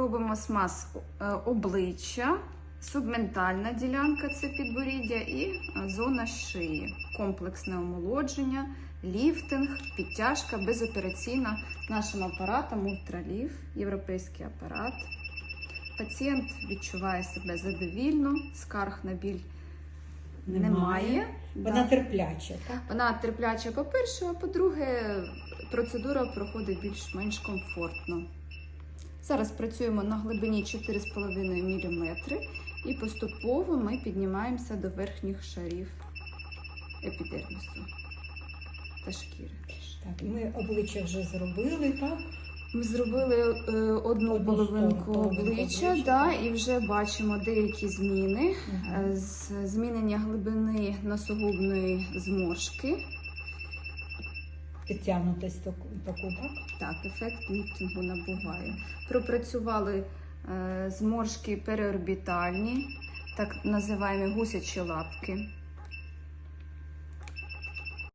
Робимо смаз е, обличчя, субментальна ділянка це підборіддя і е, зона шиї, комплексне омолодження, ліфтинг, підтяжка безопераційна нашим апаратом Ультраліф, європейський апарат. Пацієнт відчуває себе задовільно, скарг на біль немає. Вона Да. терпляча, так? Вона терпляча, по-перше, а по-друге, процедура проходить більш-менш комфортно. Зараз працюємо на глибині 4,5 мм і поступово ми піднімаємося до верхніх шарів епідермісу та шкіри. Так, ми обличчя вже зробили, так? Ми зробили е, одну Одну половинку сторону, обличчя, обличчя, да, і вже бачимо деякі зміни. Мгм. Е, з- Змінення глибини носогубної зморшки. Підтягнутись таку, таку, так? Так, ефект ліфтингу набуває. Пропрацювали е, зморшки переорбітальні, так називаємо гусячі лапки.